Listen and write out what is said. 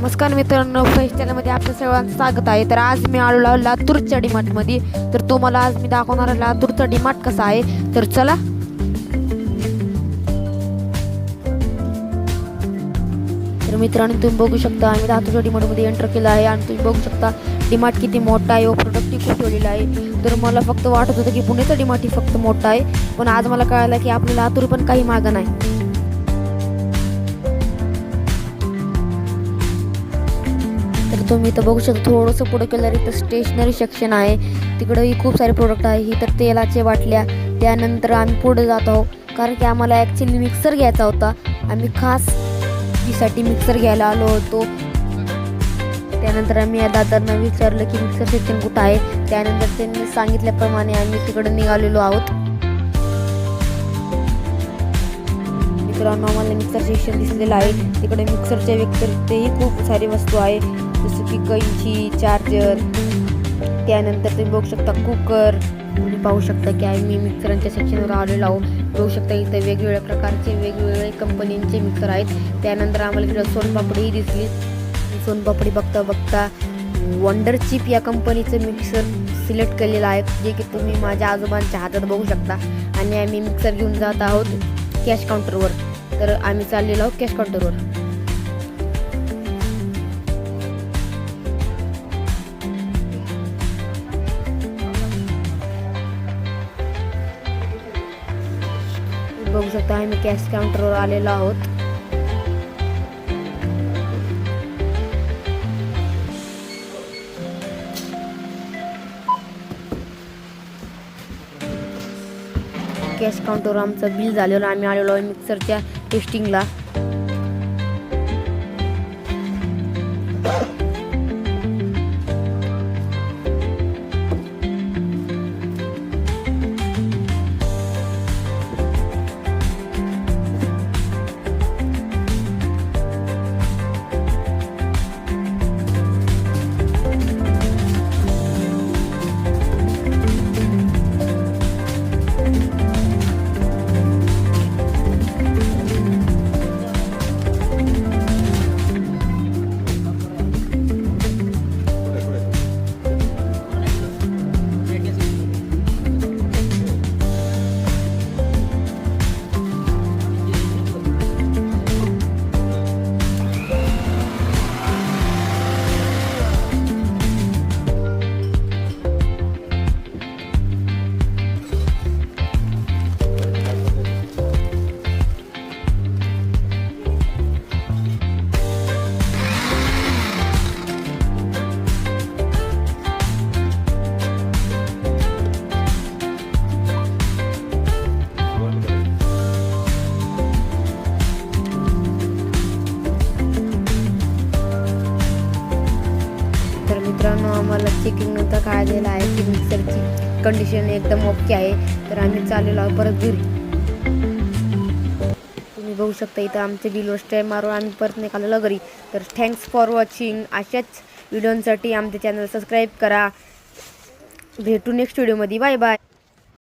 नमस्कार मित्रांनो फ्रेश चॅनलमध्ये आपल्या सर्वांचं स्वागत आहे. तर आज मी आलो लातूरच्या डिमार्टमध्ये. तर तुम्हाला आज मी दाखवणार लातूरचा डीमार्ट कसा आहे. तर चला. तर मित्रांनो तुम्ही बघू शकता आम्ही लातूरच्या डिमार्टमध्ये एंटर केलं आहे आणि तुम्ही बघू शकता डिमार्ट किती मोठा आहे व प्रोडक्ट खूप ठेवलेला आहे. तर मला फक्त वाटत होतं की पुण्याचा डिमार्ट ही फक्त मोठा आहे. पण आज मला कळालं की आपल्याला लातूर पण काही मागं नाही. तुम्ही इथं बघू शकता थोडंसं पुढं केलं इथं स्टेशनरी सेक्शन आहे. तिकडंही खूप सारे प्रोडक्ट आहे. ही तर तेलाच्या बाटल्या. त्यानंतर आम्ही पुढे जात आहोत. कारण की आम्हाला ॲक्च्युली मिक्सर घ्यायचा होता. आम्ही खाससाठी मिक्सर घ्यायला आलो होतो. त्यानंतर आम्ही या दादांना विचारलं की मिक्सर सेक्शन कुठं आहे? त्यानंतर त्यांनी सांगितल्याप्रमाणे आम्ही तिकडे निघालेलो आहोत. मित्रांनो आम्हाला मिक्सर सेक्शन दिसलेलं आहे. तिकडे मिक्सरच्या व्यतिरिक्तही खूप सारी वस्तू आहे. जसं की कैंची चार्जर त्यानंतर तुम्ही बघू शकता कुकर तुम्ही पाहू शकता की आम्ही मिक्सरांच्या सेक्शनवर आलेलो आहोत. बघू शकता इथं वेगवेगळ्या प्रकारचे वेगवेगळे कंपनींचे मिक्सर आहेत. त्यानंतर आम्हाला इकडं सोनपापडीही दिसली. सोनपापडी बघता बघता वंडर चिप या कंपनीचं मिक्सर सिलेक्ट केलेलं आहे जे की तुम्ही माझ्या आजोबांच्या हातात बघू शकता. आणि आम्ही मिक्सर घेऊन जात आहोत कॅश काउंटरवर तर आम्ही चाललेलो आहोत कॅश काउंटरवर बघू शकता आम्ही कॅश काउंटरवर आलेलो आहोत. कॅश काउंटरवर आमचं बिल झालेलं आम्ही आलेलो आहे मिक्सरच्या टेस्टिंगला मित्रांनो आम्हाला चेकिंग काय झालेलं आहे की मिक्सरची कंडिशन एकदम ओके आहे. तर आम्ही चाललेलो आहोत परत घरी. तुम्ही बघू शकता इथं आमचे बिलवर स्टे मारून आम्ही परत निघालेलो घरी. तर थँक्स फॉर वॉचिंग अशाच व्हिडिओंसाठी आमचे चॅनल सबस्क्राईब करा. भेटू नेक्स्ट व्हिडिओमध्ये बाय बाय